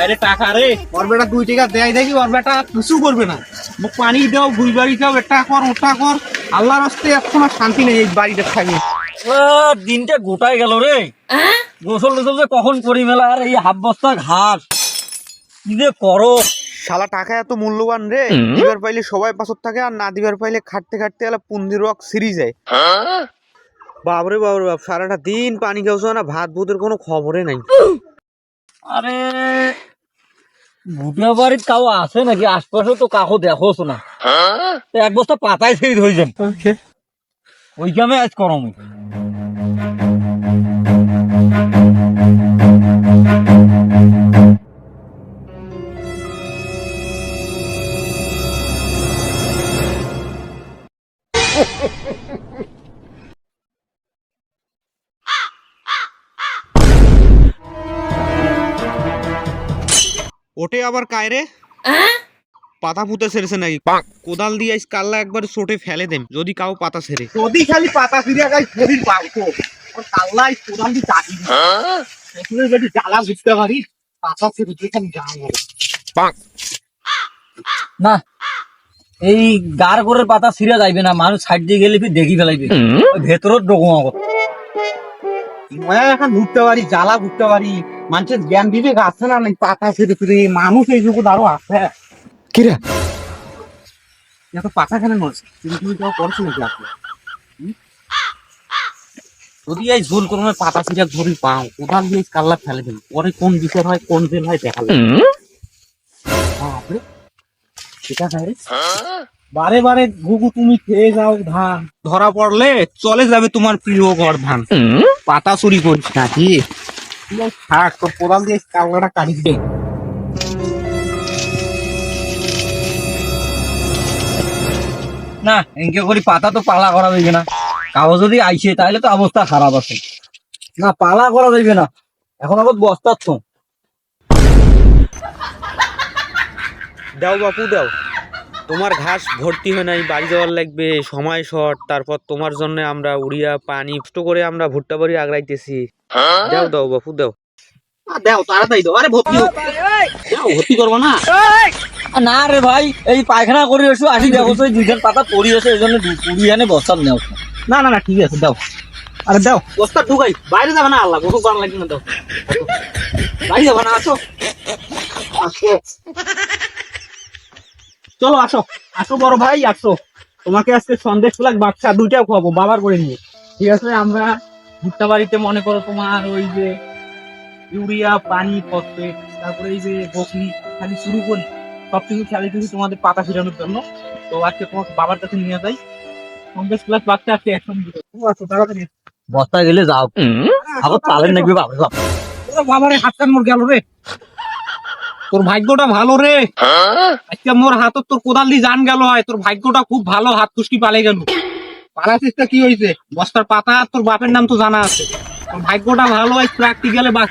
আরে টাকা রে। ওর বেটা দুই টাকা দেয় দেখি ওর বেটা কিছু করবে না। মুখ পানি দাও ভুই বাড়ি দাও এটা কর ওটা কর। আল্লাহর রাস্তে এখন আর শান্তি নেই এই বাড়িটা থাকি দিনটা গোটাই গেল রে। গোসল টোসল যে কখন করি মেলা আর এই হাফ বস্তা ঘাস। কি যে করো। শালা টাকা এত মূল্যবান রে। দিবার পাইলে সবাই পাশত থাকে আর না দিবার পাইলে খাটতে খাটতে এলা পুন্দির রক সিরি যায়। বাবরে বাবরে বাপ সারাটা দিন পানি খাওছো না ভাত ভূতের কোনো খবরই নাই। আরে ভুটিয়া বাড়ির কাউ আছে নাকি? আশপাশে তো কাকো দেখোস না। এক বস্তা পাতায় ছেড়ে ধরে যান ওই আজ করম ওটে আবার কায়রে? পাতা পুঁতে সেরেছে নাকি? কোদাল দিয়ে আইস কাল্লা একবার চোটে ফেলে দেম যদি কাউ পাতা সেরে। যদি খালি পাতা ছিঁড়ে গাই শরীর পাইতো ওর কাল্লা এই কোদাল দিয়ে চাটি এখানে যদি জ্বালা বুঝতে পারি পাতা ছেড়ে দিয়ে খালি না এই গার করে পাতা ছিঁড়া যাইবে না মানুষ সাইড দিয়ে গেলে ফির দেখি ফেলাইবে। ওই ভেতরের ডকুমা ময়া এখন ঘুরতে পারি জ্বালা ঘুরতে পারি। মানুষের জ্ঞান বিবেক আছে না নাই? পাতা ছেড়ে ফিরে মানুষ এইটুকু আরও আছে। কিরা এত পাতা কেন নড়ছে তুমি তুমি করছ নাকি আপনি যদি এই পাতা ছিঁড়ে ধরি পাও কোদাল দিয়ে কাল্লা ফেলে দেন পরে কোন বিচার হয় কোন জেল হয় দেখা বাপরে, খায় রে? বারে বারে ঘুঘু তুমি খেয়ে যাও ধান। ধরা পড়লে চলে যাবে তোমার প্রিয় ঘর ধান। পাতা চুরি করিস নাকি? থাক তোর কোদাল দিয়ে কাল্লাটা কাটি দে। না এনকে করি পাতা তো পালা করা যাবে না। কাগজ যদি আইছে তাহলে তো অবস্থা খারাপ আছে। না পালা করা যাবে না। এখন আবার বস্তার তো। দাও বাপু দাও। তোমার ঘাস ভর্তি হয় নাই, বাড়ি যাওয়ার লাগবে, সময় শর্ট, তারপর তোমার জন্য আমরা উড়িয়া পানি কষ্ট করে আমরা ভুট্টা বাড়ি আগড়াইতেছি দাও দাও বাপু, দাও। দাও, তাড়াতাড়ি দাও, আরে ভর্তি হোক। ভর্তি করব না। না রে ভাই, এই পায়খানা করে এসো, আসি দেখো তো, এই দুইজন পাতা পড়ি আছে, এই জন্য পুড়ি আনে বস্তার নেও। না না না, ঠিক আছে, দাও। আরে দাও, বস্তা ঢুকাই, বাইরে যাবে না আল্লাহ গোসল করার লাগবে না, দাও। বাইরে যাবে না, আসো। আসো। চলো আসো। আসো বড় ভাই আসো। তোমাকে আজকে সন্দেশ ফ্লাগ বাচ্চা দুইটাও খাব বাবার করে নিয়ে। ঠিক আছে আমরা ভুট্টা বাড়িতে মনে করো তোমার ওই যে ইউরিয়া পানি ফসফেট তারপরে এই যে বকরি খালি শুরু করি। সবকিছু খেলে কিন্তু তোমাদের পাতা ফিরানোর জন্য। তো আজকে তোমাকে বাবার কাছে নিয়ে যাই। সন্দেশ প্লাস বাচ্চা আজকে একসঙ্গে আচ্ছা তাড়াতাড়ি। বস্তা গেলে যাও। আবার তালের নাকবে বাবা। বাবারে হাতটা মোর গেল রে। তোর ভাগ্যটা ভালো রে। আজকে মোর হাতত তোর কোদাল দিয়ে জান গেল হয় তোর ভাগ্যটা খুব ভালো হাত খুশকি পালে গেল। পালাসিসটা কি হয়েছে বস্তার পাতা তোর বাপের নাম তো জানা আছে। তোর ভাগ্যটা ভালো হয় প্র্যাকটিক্যালে বাস